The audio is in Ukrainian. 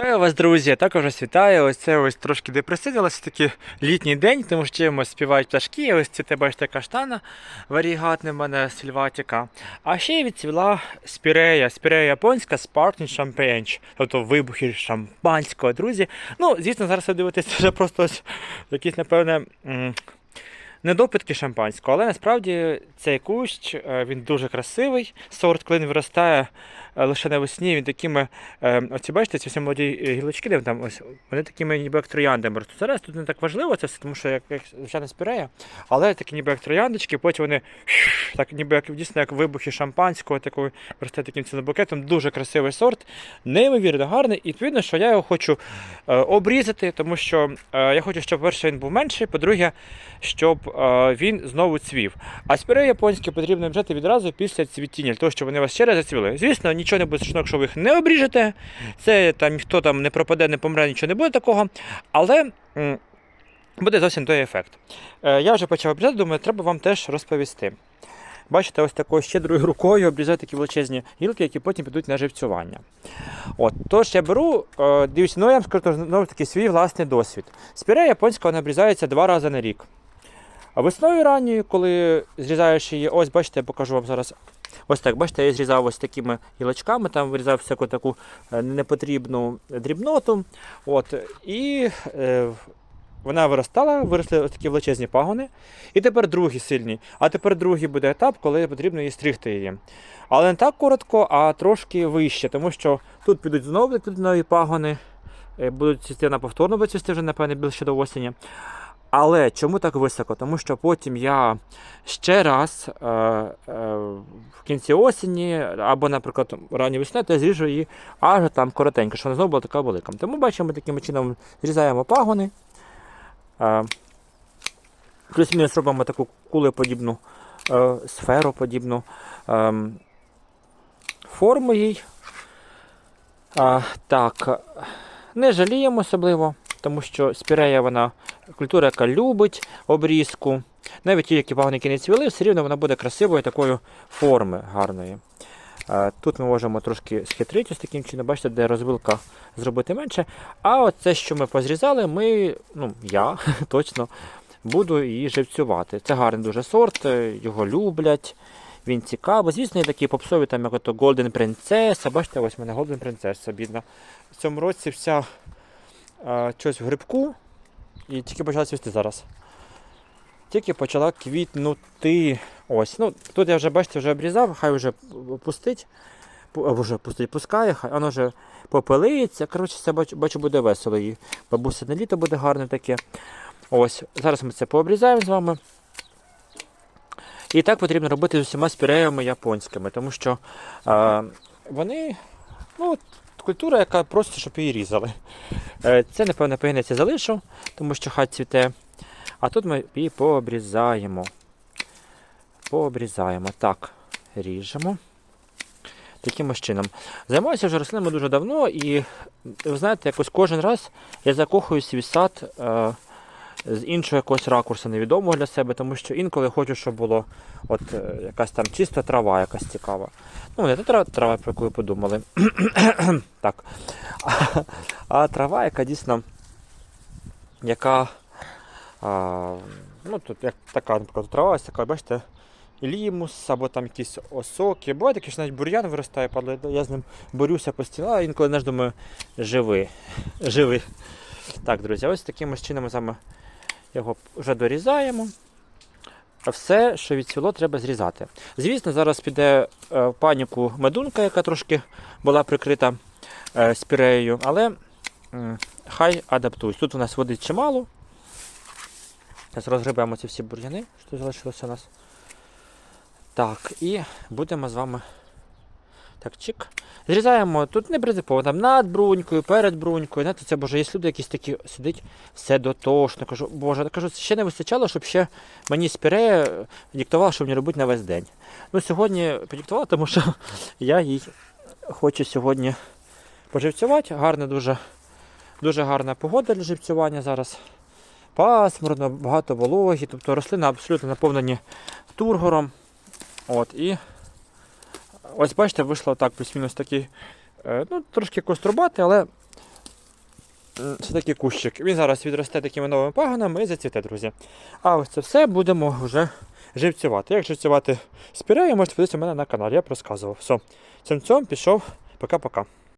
Вітаю вас, друзі! Також вас вітаю. Ось це ось трошки депресивно, але все-таки літній день, тому що чимось співають пташки. Ось це те бачите каштана варігатна в мене сільватіка. А ще й відцвіла спірея, спірея японська Sparkling Champagne, тобто вибухи шампанського, друзі. Ну, звісно, зараз ви дивитесь вже просто ось якісь, напевне. Недопитки шампанського, але насправді цей кущ е, він дуже красивий. Сорт, коли він виростає е, лише навесні, він такими, е, оці бачите, ці всі молоді гілочки, де там ось, вони такими ніби як трояндами. Зараз тут не так важливо це все, тому що як, як звичайно спірея, але такі ніби як трояндочки, потім вони так ніби як дійсно як вибухи шампанського, такої росте таким цілобукетом. Дуже красивий сорт, неймовірно гарний. І відповідно, що я його хочу обрізати, тому що я хочу, щоб перше він був менший, по-друге, щоб він знову цвів. А спіреї японські потрібно взяти відразу після цвітіння, для того, щоб вони вас ще раз зацвіли. Звісно, нічого не буде страшного, якщо ви їх не обріжете. Це там ніхто там не пропаде, не помре, нічого не буде такого. Але. Буде зовсім той ефект. Е, я вже почав обрізати, думаю, треба вам теж розповісти. Бачите, ось такою щедрою рукою обрізаю такі величезні гілки, які потім підуть на живцювання. От, тож я беру, е, дивіться, ну я вам скажу знову таки свій власний досвід. Спірея японська вона обрізається два рази на рік. А весною ранньою, коли зрізаєш її, ось бачите, я покажу вам зараз. Ось так, бачите, я зрізав ось такими гілочками, там вирізав всяку таку е, непотрібну дрібноту. От, і е, вона виростала, виросли ось такі величезні пагони. І тепер другий сильний. А тепер другий буде етап, коли потрібно її стригти її. Але не так коротко, а трошки вище, тому що тут підуть знову тут нові пагони, е, будуть цвісти на повторно буде цвісти вже, напевне, більше до осені. Але чому так високо? Тому що потім я ще раз е, е, в кінці осені, або, наприклад, ранньої весни, то я зріжу її аж там коротенько, що вона знову була така велика. Тому бачимо, таким чином зрізаємо пагони. Е, Плюс-мінус робимо таку кулеподібну, е, сфероподібну е, форму їй. А, так, не жаліємо особливо, тому що спірея вона культура, яка любить обрізку. Навіть ті, які пагоники не цвіли, все рівно вона буде красивою такої форми гарної. Тут ми можемо трошки схитрити ось таким чином, бачите, де розвилка зробити менше. А оце, що ми позрізали, ми, ну, я точно буду її живцювати. Це гарний дуже сорт, е, його люблять. Він цікавий. Звісно, є такі попсові, там як ото Golden Princess. Бачите, ось в мене Golden Princess, бідна. В цьому році вся щось в грибку і тільки почала цвісти зараз. Тільки почала квітнути. Ось. Ну, тут я вже, бачите, вже обрізав, хай вже пустить. Пу- Вже пустить, пускає, хай воно вже попелиться. Коротше, це бачу, буде весело. І бабуся на літо буде гарне таке. Ось, зараз ми це пообрізаємо з вами. І так потрібно робити з усіма спіреями японськими, тому що е, вони ну, культура, яка просто, щоб її різали. Е, це, напевно, пигнеться залишу, тому що хай цвіте. А тут ми її пообрізаємо. Пообрізаємо. Так, ріжемо. Таким чином. Займаюся вже рослинами дуже давно і, ви знаєте, якось кожен раз я закохую свій сад. Е, з іншого якогось ракурсу невідомого для себе, тому що інколи хочу, щоб було от е, якась там чиста трава, якась цікава. Ну, не та трава, трава, про яку ви подумали. так. А, а трава, яка дійсно, яка. А, ну, тут як така, наприклад, трава, ось така, бачите, лімус або там якісь осоки. Буває таке, навіть бур'ян виростає, падає, я з ним борюся постійно, а інколи знаєш, думаю, живи. живи. Так, друзі, ось таким чином вами його вже дорізаємо. Все, що відцвіло, треба зрізати. Звісно, зараз піде е, в паніку медунка, яка трошки була прикрита е, спіреєю, але хай адаптують. Тут у нас води чимало. Зараз розгребемо ці всі бур'яни, що залишилося у нас. Так, і будемо з вами. Так, чик. Зрізаємо тут не принципово, там над брунькою, перед брунькою. Знаєте, це боже, є люди якісь такі сидять, все дотошно. Кажу, боже, кажу, ще не вистачало, щоб ще мені спірея диктувала, що мені робити на весь день. Ну, сьогодні подиктувала, тому що я їй хочу сьогодні поживцювати. Гарна дуже, дуже гарна погода для живцювання зараз. Пасмурно, багато вологі, тобто рослини абсолютно наповнені тургором. От, і Ось бачите, вийшло так, плюс-мінус такий, е, ну, трошки кострубатий, але це такий кущик. Він зараз відросте такими новими пагонами і зацвіте, друзі. А ось це все будемо вже живцювати. Як живцювати спірею, можете подивитися у мене на каналі, я б розказував. Все, цим цьом пішов. Пока-пока.